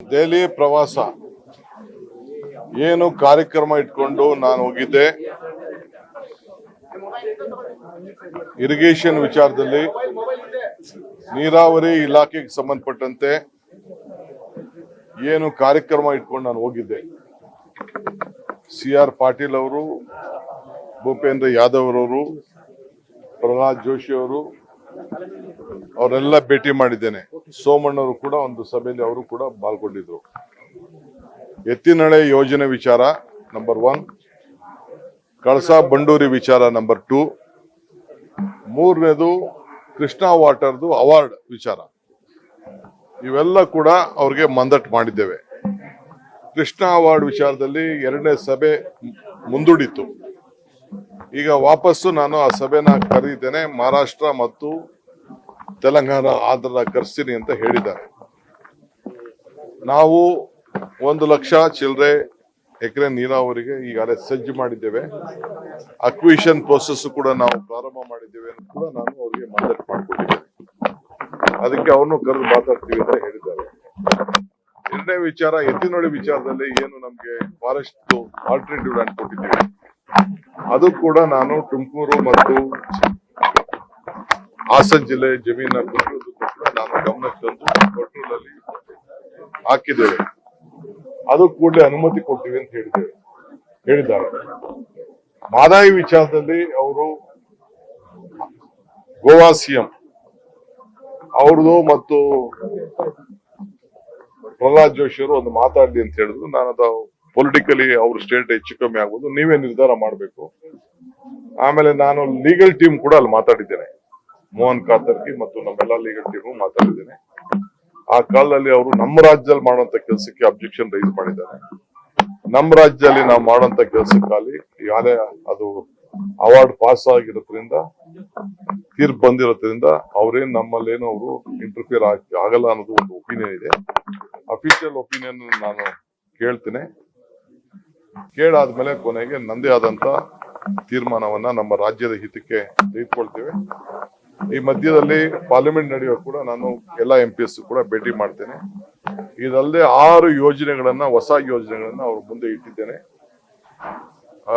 ದೆಹಲಿ ಪ್ರವಾಸ ಏನು ಕಾರ್ಯಕ್ರಮ ಇಟ್ಕೊಂಡು ನಾನು ಹೋಗಿದ್ದೆ. ಇರಿಗೇಷನ್ ವಿಚಾರದಲ್ಲಿ ನೀರಾವರಿ ಇಲಾಖೆಗೆ ಸಂಬಂಧಪಟ್ಟಂತೆ ಏನು ಕಾರ್ಯಕ್ರಮ ಇಟ್ಕೊಂಡು ನಾನು ಹೋಗಿದ್ದೆ. ಸಿ ಆರ್ ಪಾಟೀಲ್ ಅವರು, ಭೂಪೇಂದ್ರ ಯಾದವ್ ಅವರು ಪ್ರಹ್ಲಾದ್ ಜೋಶಿ ಅವರು ಅವರೆಲ್ಲ ಭೇಟಿ ಮಾಡಿದ್ದೇನೆ. ಸೋಮಣ್ಣವರು ಕೂಡ ಒಂದು ಸಭೆಯಲ್ಲಿ ಅವರು ಕೂಡ ಪಾಲ್ಗೊಂಡಿದ್ರು. ಎತ್ತಿನಳೆ ಯೋಜನೆ ವಿಚಾರ ನಂಬರ್ ಒನ್, ಕಳಸಾ ಬಂಡೂರಿ ವಿಚಾರ ನಂಬರ್ ಟೂ, ಮೂರನೇದು ಕೃಷ್ಣಾ ವಾಟರ್ದು ಅವಾರ್ಡ್ ವಿಚಾರ. ಇವೆಲ್ಲ ಕೂಡ ಅವ್ರಿಗೆ ಮಂದಟ್ ಮಾಡಿದ್ದೇವೆ. ಕೃಷ್ಣ ಅವಾರ್ಡ್ ವಿಚಾರದಲ್ಲಿ ಎರಡನೇ ಸಭೆ ಮುಂದೂಡಿತ್ತು. ಈಗ ವಾಪಸ್ಸು ನಾನು ಆ ಸಭೆನ ಕರೀತೇನೆ ಮಹಾರಾಷ್ಟ್ರ ಮತ್ತು ತೆಲಂಗಾಣ ಆಧಾರ ಕರೆಸ್ತೀನಿ ಅಂತ ಹೇಳಿದ್ದಾರೆ. ನಾವು ಒಂದು ಲಕ್ಷ ಚಿಲ್ಲರೆ ಎಕರೆ ನೀರಾವರಿಗೆ ಈಗಾಗಲೇ ಸಜ್ಜು ಮಾಡಿದ್ದೇವೆ. ಅಕ್ವಿಷನ್ ಪ್ರೋಸೆಸ್ ಕೂಡ ನಾವು ಪ್ರಾರಂಭ ಮಾಡಿದ್ದೇವೆ ಅಂತ ಕೂಡ ನಾನು ಅವರಿಗೆ ಮಾತಾಡಿ ಮಾಡಿಕೊಟ್ಟಿದ್ದೇನೆ ಅದಕ್ಕೆ ಅವನು ಕರೆದು ಮಾತಾಡ್ತೀವಿ ಅಂತ ಹೇಳಿದ್ದಾರೆ. ಎರಡನೇ ವಿಚಾರ, ಎತ್ತಿನೊಳಿ ವಿಚಾರದಲ್ಲಿ ಏನು ನಮಗೆ ಫಾರೆಸ್ಟ್ ಆಲ್ಟರ್ನೇಟಿವ್ ಲ್ಯಾಂಡ್ ಕೊಟ್ಟಿದ್ದೀವಿ ಅದು ಕೂಡ ನಾನು ತುಮಕೂರು ಮತ್ತು ಹಾಸನ್ ಜಿಲ್ಲೆ ಜಮೀನ ನಾನು ಗಮನಕ್ಕೆ ತಂದು ಹಾಕಿದ್ದೇವೆ. ಅದು ಕೂಡಲೇ ಅನುಮತಿ ಕೊಡ್ತೀವಿ ಅಂತ ಹೇಳಿದ್ದೇವೆ. ಹೇಳಿದ್ದಾರೆ. ಮಾದಾಯಿ ವಿಚಾರದಲ್ಲಿ ಅವರು ಗೋವಾ ಸಿಎಂ. ಅವ್ರದ್ದು ಮತ್ತು ಪ್ರಹ್ಲಾದ್ ಜೋಶಿ ಅವರು ಒಂದು ಮಾತಾಡಲಿ ಅಂತ ಹೇಳಿದ್ರು. ನಾನು ಅದು ಪೊಲಿಟಿಕಲಿ ಅವ್ರ ಸ್ಟೇಟ್ ಹೆಚ್ಚು ಕಮ್ಮಿ ಆಗ್ಬೋದು. ನೀವೇ ನಿರ್ಧಾರ ಮಾಡಬೇಕು. ಆಮೇಲೆ ನಾನು ಲೀಗಲ್ ಟೀಮ್ ಕೂಡ ಅಲ್ಲಿ ಮಾತಾಡಿದ್ದೇನೆ. ಮೋಹನ್ ಕಾತರ್ಕಿ ಮತ್ತು ನಮ್ಮೆಲ್ಲ ಲೀಗಲ್ ಟೀಮ್ ಮಾತಾಡಿದ್ದೇನೆ. ಆ ಕಾಲದಲ್ಲಿ ಅವರು ನಮ್ಮ ರಾಜ್ಯದಲ್ಲಿ ಮಾಡುವಂತ ಕೆಲಸಕ್ಕೆ ಅಬ್ಜೆಕ್ಷನ್ ರೈಸ್ ಮಾಡಿದ್ದಾರೆ. ನಮ್ಮ ರಾಜ್ಯದಲ್ಲಿ ನಾವು ಮಾಡುವಂತ ಕೆಲಸಕ್ಕಾಗಿ ಯಾವುದೇ ಅದು ಅವಾರ್ಡ್ ಪಾಸ್ ಆಗಿರೋದ್ರಿಂದ, ತೀರ್ಪು ಬಂದಿರೋದ್ರಿಂದ ಅವ್ರೇನ್ ನಮ್ಮಲ್ಲೇನು ಅವರು ಇಂಟರ್ಫಿಯರ್ ಆಗಲ್ಲ ಅನ್ನೋದು ಒಂದು ಒಪಿನಿಯನ್ ಇದೆ. ಅಫಿಷಿಯಲ್ ಒಪಿನಿಯನ್ ನಾನು ಕೇಳ್ತೇನೆ. ಕೇಳಾದ್ಮೇಲೆ ಕೊನೆಗೆ ನಂದೇ ಆದಂತ ತೀರ್ಮಾನವನ್ನ ನಮ್ಮ ರಾಜ್ಯದ ಹಿತಕ್ಕೆ ತೆಗೆದುಕೊಳ್ತೇವೆ. ಈ ಮಧ್ಯದಲ್ಲಿ ಪಾರ್ಲಿಮೆಂಟ್ ನಡೆಯುವ ಕೂಡ ನಾನು ಎಲ್ಲ ಎಂ ಪಿ ಎಸ್ ಕೂಡ ಭೇಟಿ ಮಾಡ್ತೇನೆ. ಇದಲ್ಲದೆ ಆರು ಯೋಜನೆಗಳನ್ನ ಹೊಸ ಯೋಜನೆಗಳನ್ನ ಅವ್ರ ಮುಂದೆ ಇಟ್ಟಿದ್ದೇನೆ.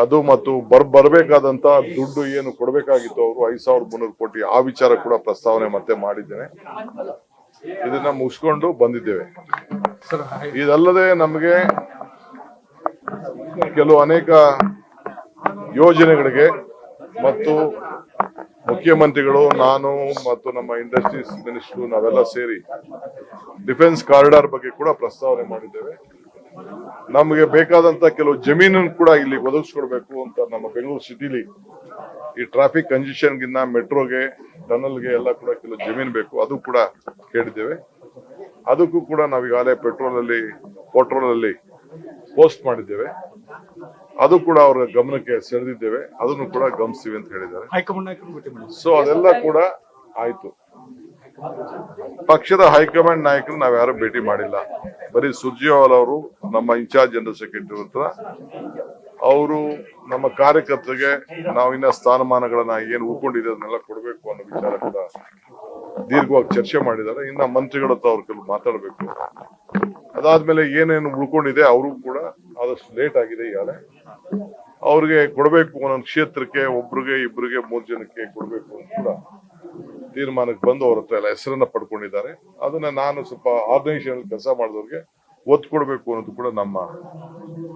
ಅದು ಮತ್ತು ಬರ್ ಬರಬೇಕಾದಂತ ದುಡ್ಡು ಏನು ಕೊಡಬೇಕಾಗಿತ್ತು ಅವರು ಐದು ಸಾವಿರದ ಮುನ್ನೂರು ಕೋಟಿ ಆ ವಿಚಾರ ಕೂಡ ಪ್ರಸ್ತಾವನೆ ಮತ್ತೆ ಮಾಡಿದ್ದೇನೆ. ಇದನ್ನ ಮುಗಿಸ್ಕೊಂಡು ಬಂದಿದ್ದೇವೆ. ಇದಲ್ಲದೆ ನಮಗೆ ಕೆಲವು ಅನೇಕ ಯೋಜನೆಗಳಿಗೆ ಮತ್ತು ಮುಖ್ಯಮಂತ್ರಿಗಳು, ನಾನು ಮತ್ತು ನಮ್ಮ ಇಂಡಸ್ಟ್ರೀಸ್ ಮಿನಿಸ್ಟ್ರು ನಾವೆಲ್ಲ ಸೇರಿ ಡಿಫೆನ್ಸ್ ಕಾರಿಡಾರ್ ಬಗ್ಗೆ ಕೂಡ ಪ್ರಸ್ತಾವನೆ ಮಾಡಿದ್ದೇವೆ. ನಮಗೆ ಬೇಕಾದಂತ ಕೆಲವು ಜಮೀನನ್ನು ಕೂಡ ಇಲ್ಲಿ ಒದಗಿಸ್ಕೊಡ್ಬೇಕು ಅಂತ ನಮ್ಮ ಬೆಂಗಳೂರು ಸಿಟಿಲಿ ಈ ಟ್ರಾಫಿಕ್ ಕಂಜೆಷನ್ ಗಿನ್ನ ಮೆಟ್ರೋಗೆ ಟನಲ್ಗೆ ಎಲ್ಲ ಕೂಡ ಕೆಲವು ಜಮೀನು ಬೇಕು, ಅದು ಕೂಡ ಕೇಳಿದ್ದೇವೆ. ಅದಕ್ಕೂ ಕೂಡ ನಾವೀಗಾಗಲೇ ಪೆಟ್ರೋಲಲ್ಲಿ ಪೆಟ್ರೋಲಲ್ಲಿ ಪೋಸ್ಟ್ ಮಾಡಿದ್ದೇವೆ. ಅದು ಕೂಡ ಅವರ ಗಮನಕ್ಕೆ ಸೆಳೆದಿದ್ದೇವೆ. ಅದನ್ನು ಕೂಡ ಗಮನಿಸ್ತೀವಿ ಅಂತ ಹೇಳಿದ್ದಾರೆ. ಸೊ ಅದೆಲ್ಲ ಕೂಡ ಆಯ್ತು. ಪಕ್ಷದ ಹೈಕಮಾಂಡ್ ನಾಯಕರು ನಾವ್ ಯಾರು ಭೇಟಿ ಮಾಡಿಲ್ಲ. ಬರೀ ಸುರ್ಜೇವಾಲ್ ಅವರು ನಮ್ಮ ಇನ್ಚಾರ್ಜ್ ಜನರಲ್ ಸೆಕ್ರೆಟರಿ ಹತ್ರ ಅವರು ನಮ್ಮ ಕಾರ್ಯಕರ್ತರಿಗೆ ನಾವಿನ್ನ ಸ್ಥಾನಮಾನಗಳನ್ನ ಏನು ಉಳ್ಕೊಂಡಿದೆ ಅದನ್ನೆಲ್ಲ ಕೊಡಬೇಕು ಅನ್ನೋ ವಿಚಾರ ಕೂಡ ದೀರ್ಘವಾಗಿ ಚರ್ಚೆ ಮಾಡಿದ್ದಾರೆ. ಇನ್ನ ಮಂತ್ರಿಗಳ ಹತ್ರ ಅವ್ರ ಕೆಲವು ಮಾತಾಡಬೇಕು. ಅದಾದ್ಮೇಲೆ ಏನೇನು ಉಳ್ಕೊಂಡಿದೆ ಅವ್ರಿಗೂ ಕೂಡ ಆದಷ್ಟು ಲೇಟ್ ಆಗಿದೆ ಈಗಾಗಲೇ. ಅವ್ರಿಗೆ ಕೊಡಬೇಕು ಒಂದೊಂದು ಕ್ಷೇತ್ರಕ್ಕೆ, ಒಬ್ರಿಗೆ, ಇಬ್ರಿಗೆ ಮೂರ್ ಜನಕ್ಕೆ ಕೊಡಬೇಕು ಅಂತ ಕೂಡ ತೀರ್ಮಾನಕ್ಕೆ ಬಂದು ಅವ್ರ ಹತ್ರ ಎಲ್ಲ ಹೆಸರನ್ನ ಪಡ್ಕೊಂಡಿದ್ದಾರೆ. ಅದನ್ನ ನಾನು ಸ್ವಲ್ಪ ಆರ್ಗನೈಸೇಷನ್ ಕೆಲಸ ಮಾಡಿದವ್ರಿಗೆ ಒತ್ತು ಕೊಡಬೇಕು ಅನ್ನೋದು ಕೂಡ ನಮ್ಮ,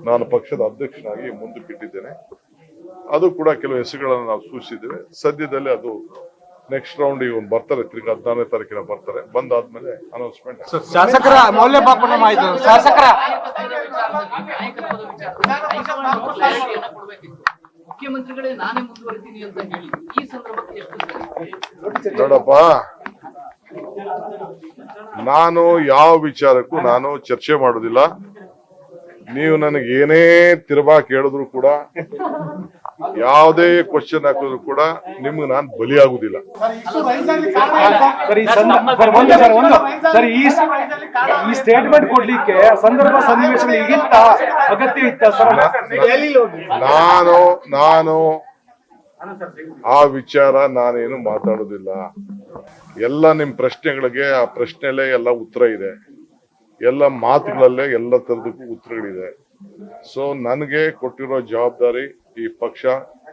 ನಾನು ಪಕ್ಷದ ಅಧ್ಯಕ್ಷನಾಗಿ ಮುಂದಕ್ಕಿಟ್ಟಿದ್ದೇನೆ ಅದು ಕೂಡ ಕೆಲವು ಹೆಸರುಗಳನ್ನು ನಾವು ಸೂಚಿಸಿದ್ದೇವೆ. ಸದ್ಯದಲ್ಲೇ ಅದು ನೆಕ್ಸ್ಟ್ ರೌಂಡ್ ಇವನ್ ಬರ್ತಾರೆ ತಿರ್ಗಿ ಹದಿನಾರನೇ ತಾರೀಕಿನ ಬರ್ತಾರೆ. ಬಂದಾದ್ಮೇಲೆ ಅನೌನ್ಸ್ಮೆಂಟ್ ಶಾಸಕರ ಮೌಲ್ಯಮಾಪನ ಆಯ್ತು ಶಾಸಕರ. ಮುಖ್ಯಮಂತ್ರಿಗಳೇ ನಾನೇ ಮುಂದುವರಿತೀನಿ ಅಂತ ಹೇಳಿ ಈ ಸಂದರ್ಭಕ್ಕೆ ಎಷ್ಟು ನೋಡಪ್ಪ ನಾನು ಯಾವ ವಿಚಾರಕ್ಕೂ ನಾನು ಚರ್ಚೆ ಮಾಡುದಿಲ್ಲ ನೀವು ನನಗೆ ಏನೇ ತಿರುಬಾ ಕೇಳಿದ್ರು ಕೂಡ ಯಾವುದೇ ಕ್ವಶನ್ ಹಾಕಿದ್ರು ಕೂಡ ನಿಮ್ಗೆ ನಾನು ಬಲಿಯಾಗುದಿಲ್ಲ. ಈ ಸ್ಟೇಟ್ಮೆಂಟ್ ಕೊಡ್ಲಿಕ್ಕೆ ಸಂದರ್ಭ ಅಗತ್ಯ ಇತ್ತ ನಾನು ನಾನು ಆ ವಿಚಾರ ನಾನೇನು ಮಾತಾಡೋದಿಲ್ಲ. ಎಲ್ಲ ನಿಮ್ ಪ್ರಶ್ನೆಗಳಿಗೆ ಆ ಪ್ರಶ್ನೆಲೇ ಎಲ್ಲ ಉತ್ತರ ಇದೆ. ಎಲ್ಲ ಮಾತುಗಳಲ್ಲೇ ಎಲ್ಲ ತರದಕ್ಕೂ ಉತ್ತರಗಳಿದೆ. ಸೊ ನನಗೆ ಕೊಟ್ಟಿರೋ ಜವಾಬ್ದಾರಿ ಈ ಪಕ್ಷ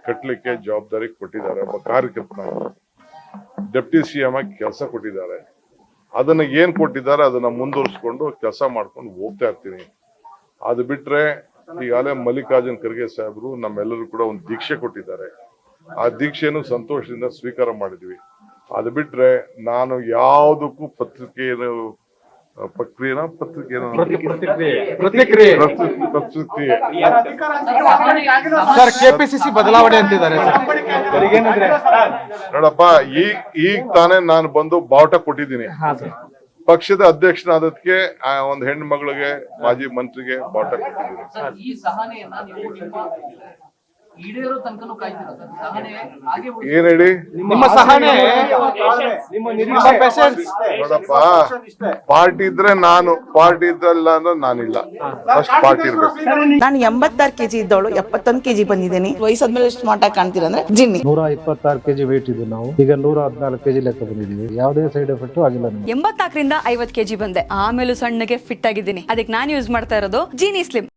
ಕಟ್ಟಲಿಕ್ಕೆ ಜವಾಬ್ದಾರಿ ಕೊಟ್ಟಿದ್ದಾರೆ, ಒಬ್ಬ ಕಾರ್ಯಕರ್ತನಾಗಿ ಡೆಪ್ಟಿ ಸಿ ಎಂ ಆಗಿ ಕೆಲಸ ಕೊಟ್ಟಿದ್ದಾರೆ. ಅದನ್ನ ಏನ್ ಕೊಟ್ಟಿದ್ದಾರೆ ಅದನ್ನ ಮುಂದುವರಿಸ್ಕೊಂಡು ಕೆಲಸ ಮಾಡ್ಕೊಂಡು ಹೋಗ್ತಾ ಇರ್ತೀನಿ. ಅದು ಬಿಟ್ರೆ ಈಗಾಗಲೇ ಮಲ್ಲಿಕಾರ್ಜುನ್ ಖರ್ಗೆ ಸಾಹೇಬರು ನಮ್ಮೆಲ್ಲರೂ ಕೂಡ ಒಂದು ದೀಕ್ಷೆ ಕೊಟ್ಟಿದ್ದಾರೆ. ಆ ದೀಕ್ಷೆಯನ್ನು ಸಂತೋಷದಿಂದ ಸ್ವೀಕಾರ ಮಾಡಿದ್ವಿ. ಅದು ಬಿಟ್ರೆ ನಾನು ಯಾವುದಕ್ಕೂ ಪತ್ರಿಕೆಯನ್ನು ಪ್ರಕ್ರಿಯೆನ ಪತ್ರಿಕೆನ ಪ್ರತಿಕ್ರಿಯೆ. ಪ್ರತಿಕ್ರಿಯೆ. ಪತ್ರಿಕೆ ಸರ್ ಕೆಪಿಸಿಸಿ ಬದಲಾವಣೆ ಅಂತಿದ್ದಾರೆ ಸರ್. ಏನಂದ್ರೆ ನೋಡಪ್ಪ ಈಗ ಈಗ ತಾನೇ ನಾನು ಬಂದು ಬಾವುಟ ಕೊಟ್ಟಿದ್ದೀನಿ. ಪಕ್ಷದ ಅಧ್ಯಕ್ಷನಾದಕ್ಕೆ ಆ ಒಂದು ಹೆಣ್ಣು ಮಗಳಿಗೆ ಮಾಜಿ ಮಂತ್ರಿಗೆ ಬಾವುಟ ಕೊಟ್ಟಿದ್ದೀನಿ. ನಿಮ್ಮ ಸಹನೆ ಹಾಗೆ ಉಳಿಸಿ. ಏನ್ ಹೇಳಿ? ನಿಮ್ಮ ಸಹನೆ. ನಿಮ್ಮ ನಿರೀಕ್ಷೆ. ಪೇಷನ್ಸ್ ನೋಡಪ್ಪ ಪಾರ್ಟಿ ಇದ್ರೆ ನಾನು ಪಾರ್ಟಿ ಇದ್ರಲ್ಲ ಅಂದ್ರೆ ನಾನಿಲ್ಲ. ಫಸ್ಟ್ ಪಾರ್ಟಿ ಇರ್ಬೇಕು. ನಾನು. ಎಂಬತ್ತಾರು ಕೆಜಿ ಇದ್ದವಳು ಎಪ್ಪತ್ತೊಂದು ಕೆಜಿ ಬಂದಿದ್ದೀನಿ. ವಯಸ್ಸಾದ್ಮೇಲೆ ಎಷ್ಟು ಸ್ಮಾರ್ಟ್ ಆಗಿ ಕಾಣ್ತೀರ ಅಂದ್ರೆ ಜಿನ್ನಿ. ನೂರ ಇಪ್ಪತ್ತಾರು ಕೆಜಿ ವೇಟ್ ಇದ್ದು ನಾವು. ಈಗ ನೂರ ಹದಿನಾಲ್ಕು ಕೆಜಿ ಲೆಕ್ಕ ಬಂದಿದ್ದೀವಿ. ಯಾವುದೇ ಸೈಡ್ ಎಫೆಕ್ಟ್ ಆಗಿಲ್ಲ ಎಂಬತ್ತಾಕರಿಂದ ಐವತ್ತು ಐವತ್ ಕೆಜಿ ಬಂದೆ. ಆಮೇಲೂ ಸಣ್ಣಗೆ ಫಿಟ್ ಆಗಿದ್ದೀನಿ. ಅದಕ್ಕೆ ನಾನು ಯೂಸ್ ಮಾಡ್ತಾ ಇರೋದು ಜೀನಿ ಸ್ಲಿಮ್